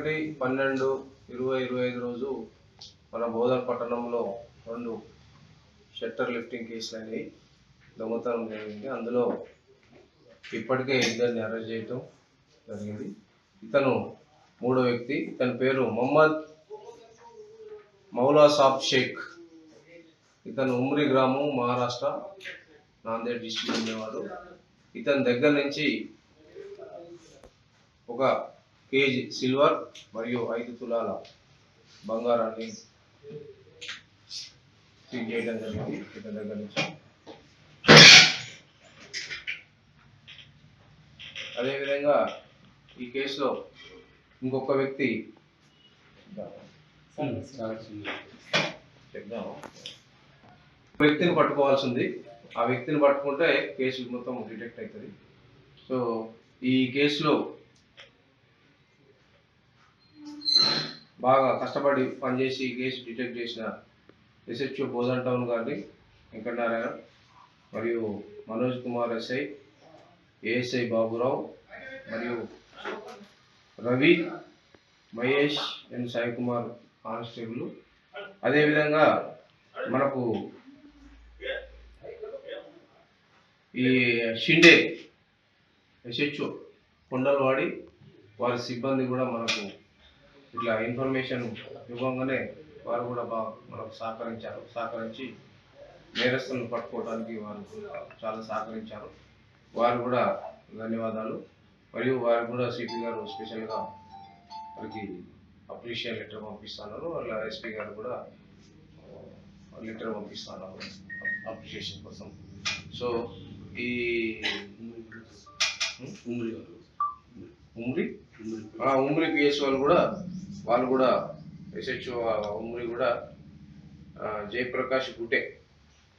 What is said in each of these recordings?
ఒకటి పన్నెండు ఇరవై ఇరవై ఐదు రోజు మన బోధన పట్టణంలో రెండు షట్టర్ లిఫ్టింగ్ కేసులు అనేవి దొంగతనం జరిగింది. అందులో ఇప్పటికే ఇద్దరిని అరెస్ట్ చేయటం జరిగింది. ఇతను మూడో వ్యక్తి. ఇతని పేరు మొహమ్మద్ మౌలా సాబ్ షేక్. ఇతను ఉమ్రి గ్రామం మహారాష్ట్ర నాందేడ్ డిస్టిక్ ఉండేవాడు. ఇతని దగ్గర నుంచి ఒక కేజీ సిల్వర్ మరియు ఐదు తులాల బంగారాన్ని సీజ్ చేయడం జరిగింది. ఇతని దగ్గర నుంచి. అదేవిధంగా ఈ కేసులో ఇంకొక వ్యక్తి చెప్దాం. వ్యక్తిని పట్టుకోవాల్సి ఉంది ఆ వ్యక్తిని పట్టుకుంటే కేసు మొత్తం డిటెక్ట్ అవుతుంది. సో ఈ కేసులో బాగా కష్టపడి పనిచేసి కేసు డిటెక్ట్ చేసిన ఎస్హెచ్ఓ బోధన్ టౌన్ గారిని వెంకటనారాయణ మరియు మనోజ్ కుమార్ ఎస్ఐ ఏఎస్ఐ బాబురావు మరియు రవి మహేష్ అండ్ సాయి కుమార్ కానిస్టేబుల్. అదేవిధంగా మనకు ఈ షిండే ఎస్హెచ్ఓ కొండలవాడి వారి సిబ్బంది కూడా మనకు ఇట్లా ఇన్ఫర్మేషన్ ఇవ్వగానే వారు కూడా బాగా మనకు సహకరించారు. సహకరించి నేరస్తులను పట్టుకోవడానికి వారు చాలా సహకరించారు. వారు కూడా ధన్యవాదాలు. మరియు వారు కూడా సిపి గారు స్పెషల్గా వారికి అప్రిషియేట్ లెటర్ పంపిస్తున్నారు. వాళ్ళ ఎస్పీ గారు కూడా లెటర్ పంపిస్తున్నారు అప్రిషియేషన్ కోసం. సో ఈ ఉమ్రి ఉమ్రి? ఉమ్రి పిఎస్ వాళ్ళు కూడా వాళ్ళు కూడా ఎస్హెచ్ఓ ఉమ్రి కూడా జయప్రకాష్ గుటే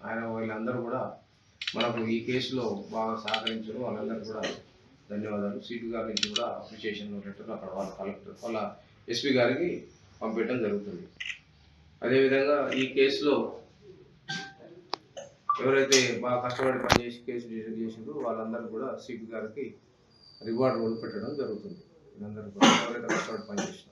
ఆయన వీళ్ళందరూ కూడా మనకు ఈ కేసులో బాగా సహకరించారు. వాళ్ళందరూ కూడా ధన్యవాదాలు. సిపి గారి నుంచి కూడా అప్రిషియేషన్ లెటర్ అక్కడ వాళ్ళ కలెక్టర్ వాళ్ళ ఎస్పీ గారికి పంపించడం జరుగుతుంది. అదేవిధంగా ఈ కేసులో ఎవరైతే బాగా కష్టపడి పనిచేసి కేసు డిటెక్ట్ చేసిందో వాళ్ళందరూ కూడా సిపి గారికి రివార్డు వదిలిపెట్టడం జరుగుతుంది. వీళ్ళందరూ కూడా ఎవరైతే కష్టపడి పనిచేసినారో